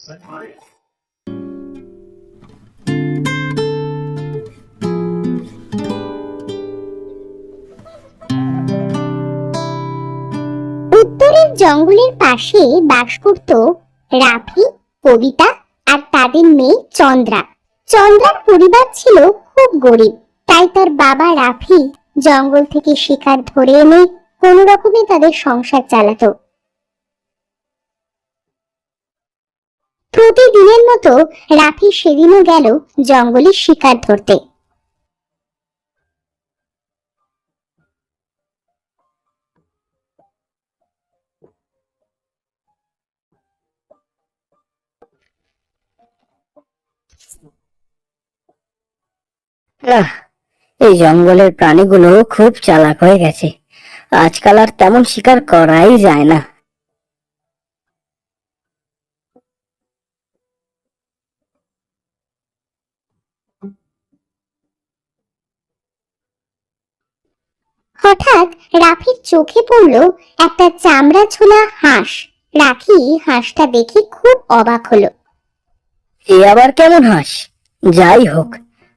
উত্তরের জঙ্গলের পাশে বাস করত রাফি কবিতা আর তাদের মেয়ে চন্দ্রা। চন্দ্রার পরিবার ছিল খুব গরিব, তাই তার বাবা রাফি জঙ্গল থেকে শিকার ধরে এনে কোনো রকমে তাদের সংসার চালাতো। প্রতিদিনের মতো রাফি সেদিনও গেল জঙ্গলে শিকার ধরতে। এই জঙ্গলের প্রাণীগুলো খুব চালাক হয়ে গেছে। আজকাল আর তেমন শিকার করাই যায় না। হঠাৎ রাফির চোখে পড়ল একটা চামড়া ছোলা হাঁস। রাখি হাঁসটা দেখে খুব অবাক হলো। এ আবার কেমন হাঁস? যাই হোক,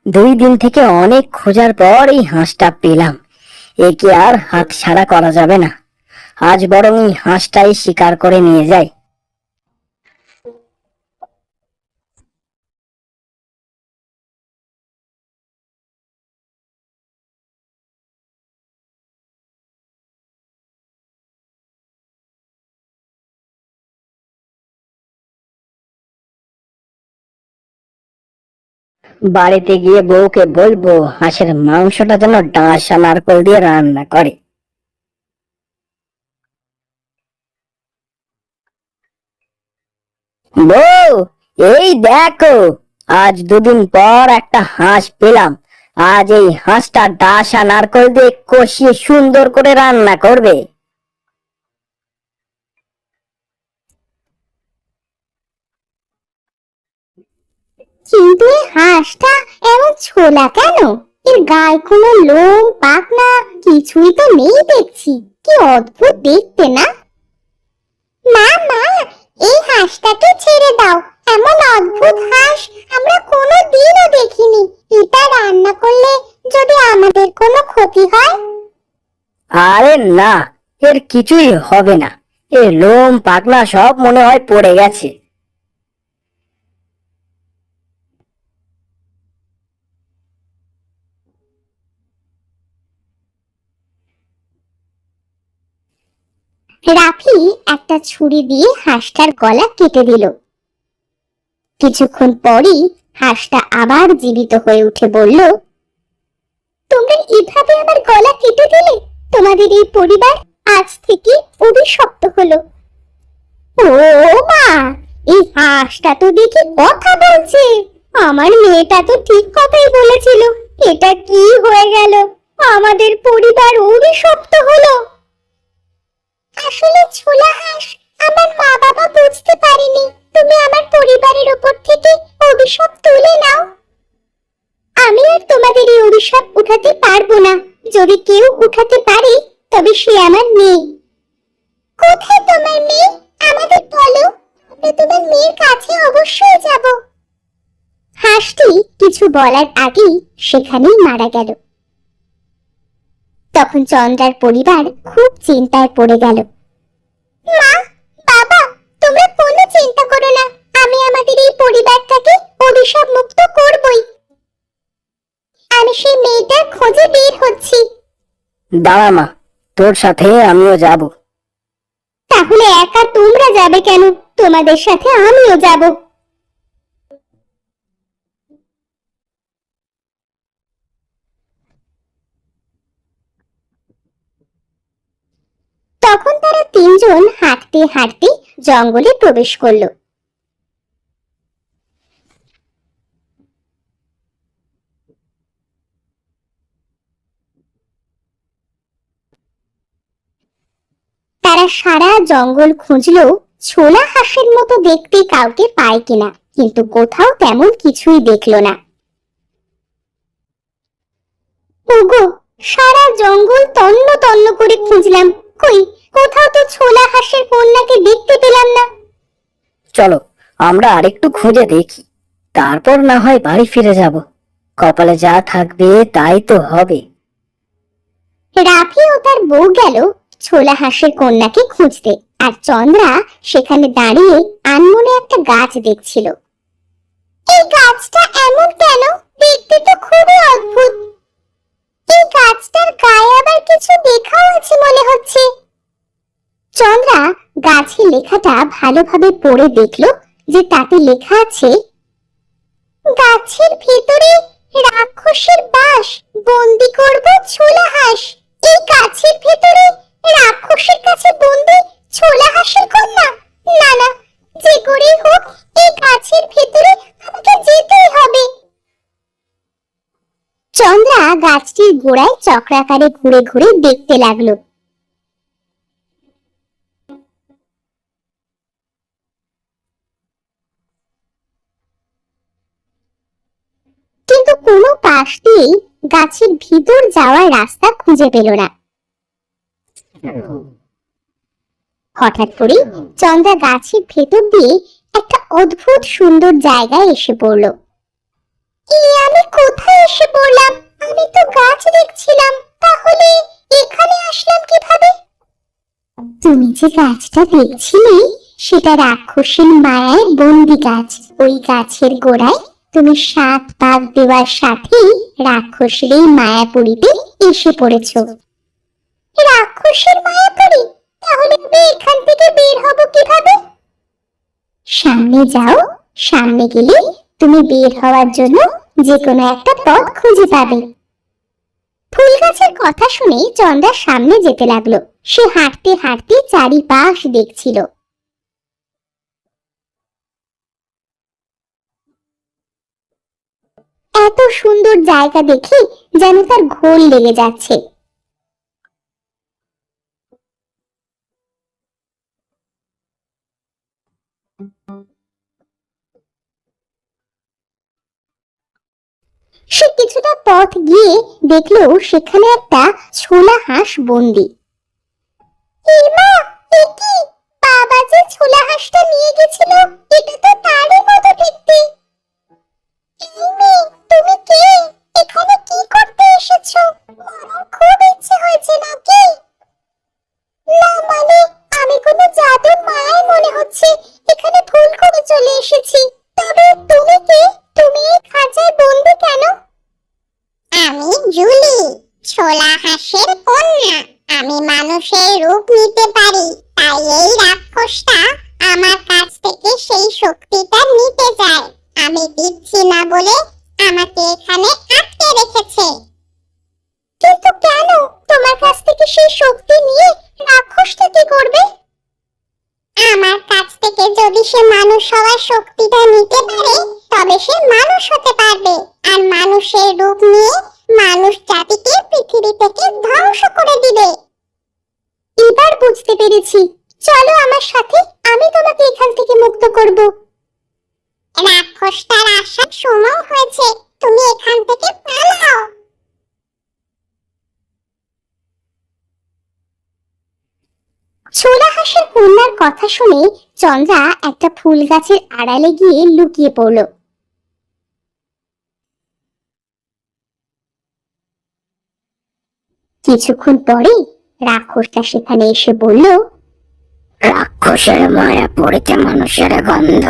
দুই দিন থেকে অনেক খোঁজার পর এই হাঁসটা পেলাম। একে আর হাত ছাড়া করা যাবে না। আজ বরং এই হাঁসটাই শিকার করে নিয়ে যাই। বাড়িতে গিয়ে বউকে বলব, হাঁসের মাংসটা যেন ডাঁসা নারকল দিয়ে রান্না করে। বউ, এই দেখো, আজ দুদিন পর একটা হাঁস পেলাম। আজ এই হাঁসটা ডাঁসা নারকল দিয়ে কষিয়ে সুন্দর করে রান্না করবে। কিন্তু হাঁসটা এমন ছোলা কেন? এর গায়ে কোনো লোম, পাখনা কিছুই তো নেই দেখছি। কি অদ্ভুত দেখতে না? মা মা, এই হাঁসটাকে ছেড়ে দাও। এমন অদ্ভুত হাঁস আমরা কোনো দিনও দেখিনি। এটা রান্না করলে যদি আমাদের কোনো ক্ষতি হয়? আরে না, এর কিছুই হবে না। এর লোম পাকনা সব মনে হয় পড়ে গেছে। রাফি একটা ছুরি দিয়ে হাঁসটার গলা কেটে দিল। কিছুক্ষণ পরই হাঁসটা আবার জীবিত হয়ে উঠে বলল, তোমরা এভাবে আমার গলা কেটে দিলে তোমাদের এই পরিবার আজ থেকে অভিশপ্ত হলো। ও মা, এই হাঁসটা তো দেখি কথা বলছে। আমার মেয়েটা তো ঠিক কথাই বলেছিল। এটা কি হয়ে গেল? আমাদের পরিবার অভিশপ্ত হলো। আসলে ছোলা হাঁস আমার মা বাবা বুঝতে পারেনি। তুমি আমার পরিবারের উপর থেকে অভিশাপ তুলে নাও। আমি আর তোমাদের এই অভিশাপ উঠাতে পারব না। যদি কেউ উঠাতে পারে, তবে সে আমার মেয়ে। কোথায় তোমার মেয়ে? আমাদের বলো। তোমার মেয়ের কাছে অবশ্যই যাব। হাঁসটি কিছু বলার আগেই সেখানেই মারা গেল। তখন চন্দ্রার পরিবার খুব চিন্তায় পড়ে গেল। মা বাবা তোমরা কোনো চিন্তা করো না আমি আমাদের এই পরিবারটাকে অভিশাপ মুক্ত করবই। আমি সেই মেয়েটার খোঁজে বের হচ্ছি। দাঁড়া মা তোর সাথে আমিও যাব। তাহলে একা তোমরা যাবে কেন? তোমাদের সাথে আমিও যাব। তখন তারা তিনজন হাঁটতে হাঁটতে জঙ্গলে প্রবেশ করল। তারা সারা জঙ্গল খুঁজলো ছোলা হাঁসের মতো দেখতে কাউকে পায় কিনা, কিন্তু কোথাও তেমন কিছুই দেখল না। সারা জঙ্গল তন্ন তন্ন করে খুঁজলাম। কই? কোথাও তো ছোলা হাঁসের কন্যাকে দেখতে পেলাম না। চলো আমরা আরেকটু খুঁজে দেখি। তারপর না হয় বাড়ি ফিরে যাব। কপালে যা থাকবে তাই তো হবে। রাফি ও তার বউ গেল ছোলা হাঁসের কন্যাকে খুঁজতে আর চন্দ্রা সেখানে দাঁড়িয়ে আনমনে একটা গাছ দেখছিল। এই গাছটা এমন কেন? দেখতে তো খুবই অদ্ভুত। গাছটার গায়ে আবার কিছু লেখাও আছে মনে হচ্ছে। চন্দ্রা গাছের লেখাটা ভালোভাবে পড়ে দেখল যে তাতে লেখা আছে, গাছের ভেতরে রাক্ষসের বাস, বন্দি করব ছোলা হাঁস। এই গাছের ভেতরে রাক্ষসের কাছে বন্দি ছোলা হাঁসের কন্যা। না না, যে করেই হোক, এই গাছের ভেতরে আমাকে যেতেই হবে। চন্দ্রা গাছটির গোড়ায় চক্রাকারে ঘুরে ঘুরে দেখতে লাগল। কিন্তু কোনো পাশ দিয়েই গাছের ভিতর যাওয়ার রাস্তা খুঁজে পেল না। হঠাৎ করে চন্দ্রা গাছের ভেতর দিয়ে একটা অদ্ভুত সুন্দর জায়গায় এসে পড়ল। আমি কোথায় এসে পড়লাম? আমি তো গাছ দেখছিলাম, তাহলে এখানে আসলাম কীভাবে? তুমি যে গাছটা দেখছিলে, সেটা রাক্ষসীর মায়ায় বন্দি গাছ। ওই গাছের গোড়ায় তুমি সাত পাক দেওয়ার সাথেই রাক্ষসের এই মায়াপুরীতে এসে পড়েছ। রাক্ষসের মায়াপুরী? তাহলে আমি এখান থেকে বের হব কীভাবে? সামনে যাও, সামনে গেলে তুমি বের হওয়ার জন্য যে কোনো একটা পথ খুঁজে পাবে। ফুল গাছের কথা শুনে চন্দ্রার সামনে যেতে লাগল। সে হাঁটতে হাঁটতে চারিপাশ দেখছিল। এত সুন্দর জায়গা দেখে যেন তার ঘোল লেগে যাচ্ছে। পথ গিয়ে দেখল সেখানে একটা ছোলা হাঁস বন্দি। বাবা যে ছোলা হাঁসটা নিয়ে গেছিল, এটা তো তারই মতো দেখতে। তুমি কে? এখানে কি করতে এসেছ? আমার খুব ইচ্ছে হয়েছে নাকি? সে মানুষ হওয়ার শক্তিটা নিতে পারে, তবে সে মানুষ হতে পারবে। আর মানুষের রূপ নিয়ে মানুষ জাতিকে পৃথিবী থেকে ধ্বংস করে দিবে। এবার বুঝতে পেরেছি। চলো আমার সাথে আমি তোমাকে এখান থেকে মুক্ত করব। রাক্ষসটার আসার সময় হয়েছে। তুমি এখান থেকে পালাও। ছোলা হাঁসের কন্যার কথা শুনে চন্দ্রা একটা ফুল গাছের আড়ালে গিয়ে লুকিয়ে পড়ল। কিছুক্ষণ পরে রাক্ষসটা সেখানে এসে বলল রাক্ষসের মায়া পড়িতে মানুষের গন্ধ।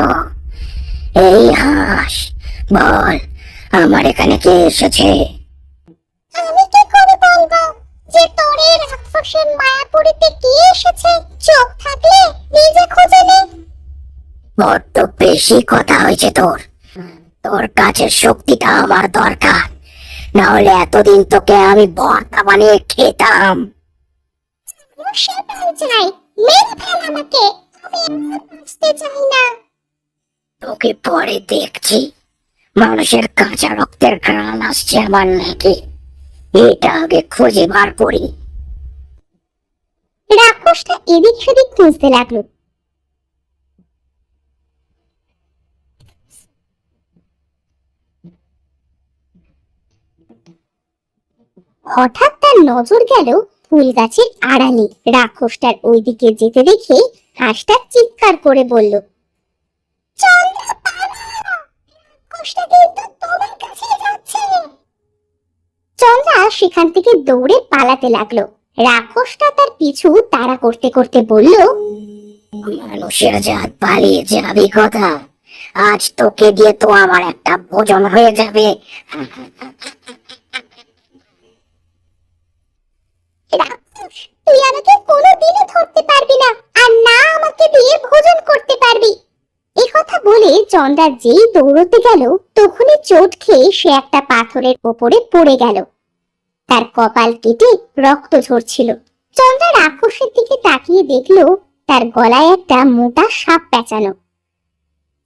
এই হাঁস বল আমার এখানে কে এসেছে? আমি কি করে বলব যে তোর এই রাক্ষসের মায়াপুরীতে কি এসেছে? চোখ থাকলে নিজে খুঁজে নে। বড্ড বেশি কথা হয়েছে তোর। তোর কাছে শক্তিটা আমার দরকার। না হলে এতদিন তোকে আমি ভর্তা বানিয়ে খেতাম। তোকে পরে দেখছি। মানুষের কাঁচা রক্তের ঘ্রাণ আসছে আমার নাকি এটা আগে খুঁজে বার করি। রাক্ষসটা এদিক সেদিক খুঁজতে লাগল। হঠাৎ তার নজর গেল ফুল গাছের আড়ালে। রাক্ষসটার ওইদিকে যেতে দেখে হাঁসটা চিৎকার করে বলল চন্দ্রা সেখান থেকে দৌড়ে পালাতে লাগল। রাক্ষসটা তার পিছু তাড়া করতে করতে বলল, মানুষের জাত পালিয়ে যাবি কথা? আজ তোকে দিয়ে তো আমার একটা ভোজন হয়ে যাবে। তুই আমাকে ধরতে পারবি না, আর না আমাকে দিয়ে ভোজন করতে পারবি। এই কথা বলে চন্দ্রা যেই দৌড়তে গেল, তখনই চোট খেয়ে সে একটা পাথরের ওপরে পড়ে গেল। তার কপাল কেটে রক্ত ঝরছিল। চন্দ্রা রাক্ষসের দিকে তাকিয়ে দেখল তার গলায় একটা মোটা সাপ পেঁচানো।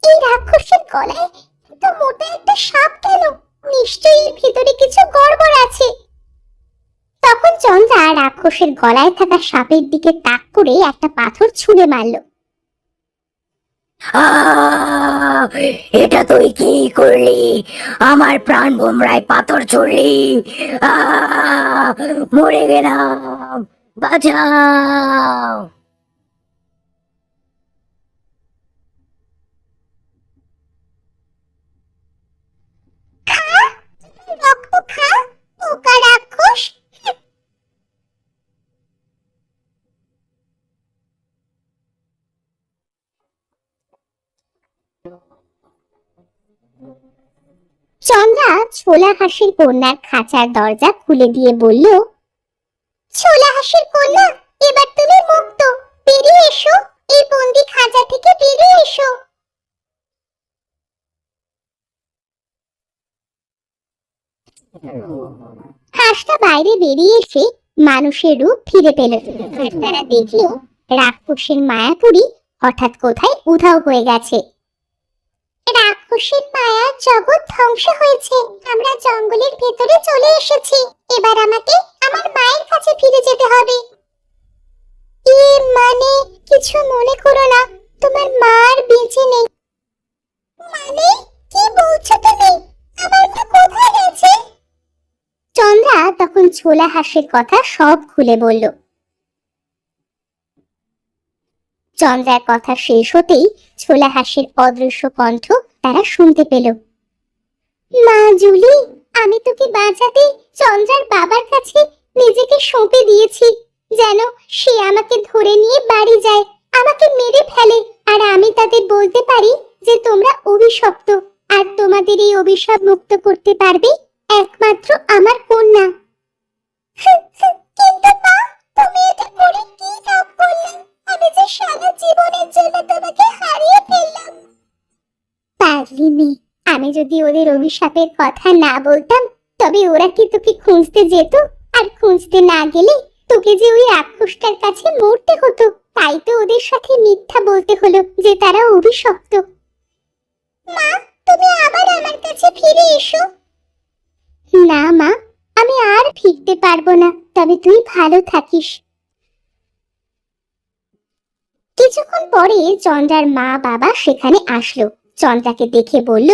এই রাক্ষসের গলায় তো মোটা একটা সাপ কেন? নিশ্চয়ই ভিতরে কিছু গড়বড় আছে। তখন চন্দ্রা রাক্ষসের গলায় থাকা সাপের দিকে তাক করে একটা পাথর ছুঁড়ে মারল! এটা তুই কি করলি? আমার প্রাণ ভোমরায় পাথর ছড়লি! মরে গেলাম। বাঁচাও। ছোলা হাসির কন্যার খাঁচার দরজা খুলে দিয়ে বলল, ছোলা হাসির কন্যা, এবার তুমি মুক্ত। বেরিয়ে এসো। এই বন্দি খাঁচা থেকে বেরিয়ে এসো। হাঁসটা বাইরে বেরিয়ে এসে মানুষের রূপ ফিরে পেল। তারা দেখল রাক্ষসের মায়াপুরী হঠাৎ কোথায় উধাও হয়ে গেছে। রাক্ষসের জগৎ ধ্বংস হয়েছে। আমরা জঙ্গলের ভেতরে চলে এসেছি। এবার আমাকে আমার মায়ের কাছে ফিরে যেতে হবে। এ মানে কিছু মনে করো না, তোমার মা আর বেঁচে নেই। মানে? কি বলছো তুমি? আমার মা কোথায় গেছে? চন্দ্রা তখন ছোলা হাসির কথা সব খুলে বলল। চন্দ্রার কথা শেষ হতেই ছোলা হাসির অদৃশ্য কণ্ঠ তারা শুনতে পেল। মা জুলি, আমি তোকে বাঁচাতে চন্দ্রার বাবার কাছে নিজেকে সঁপে দিয়েছি। যেন সে আমাকে ধরে নিয়ে বাড়ি যায়, আমাকে মেরে ফেলে, আর আমি তাদের বলতে পারি যে তোমরা অভিশপ্ত, আর তোমাদের এই অভিশাপ মুক্ত করতে পারবে একমাত্র আমার কন্যা। যে সারা জীবনের জন্য তোমাকে হারিয়ে ফেললাম। পারলি মেয়ে আমি যদি ওদের অভিশাপের কথা না বলতাম, তবে ওরা কি তোকে খুঁজতে যেত? আর খুঁজতে না গেলে তোকে যে ওই রাক্ষসটার কাছে মরতে হতো, তাই তো ওদের সাথে মিথ্যা বলতে হলো যে তারা অভিশপ্ত। মা, তুমি আবার আমার কাছে ফিরে এসো। না মা, আমি আর ফিরতে পারব না, তবে তুই ভালো থাকিস। কিছুক্ষণ পরে চন্দ্রার মা বাবা সেখানে আসলো। চন্দ্রাকে দেখে বলল,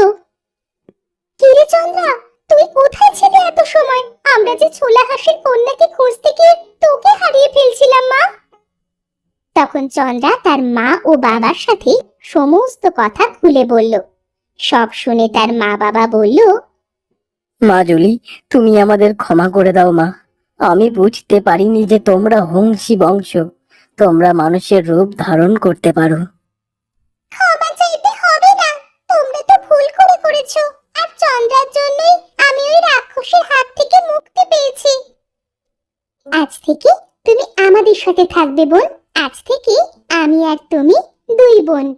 কিরে চন্দ্রা তুই কোথায় ছিলে এত সময়? আমরা যে ছোলা হাসির কন্যাকে খুঁজতে গিয়ে তোকে হারিয়ে ফেলছিলাম, মা। তখন চন্দ্রা তার মা ও বাবার সাথে সমস্ত কথা খুলে বলল। সব শুনে তার মা বাবা বলল, মা জুলি, তুমি আমাদের ক্ষমা করে দাও, মা। আমি বুঝতে পারিনি যে তোমরা হংসী বংশ। তোমরা মানুষের রূপ ধারণ করতে পারো। ক্ষমা চাইতে হবে না। তোমরা তো ভুল করে করেছ। আর চন্দ্রার জন্যই আমি ওই রাক্ষসের হাত থেকে মুক্তি পেয়েছি। আজ থেকে তুমি আমাদের সাথে থাকবে বোন। আজ থেকে আমি আর তুমি দুই বোন।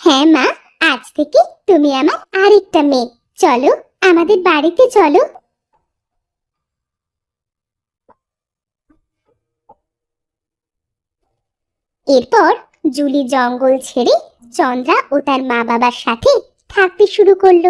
হ্যাঁ মা, আজ থেকে তুমি আমার আরেকটা মেয়ে। চলো আমাদের বাড়িতে চলো। এরপর জুলি জঙ্গল ছেড়ে চন্দ্রা ও তার মা বাবার সাথে থাকতে শুরু করল।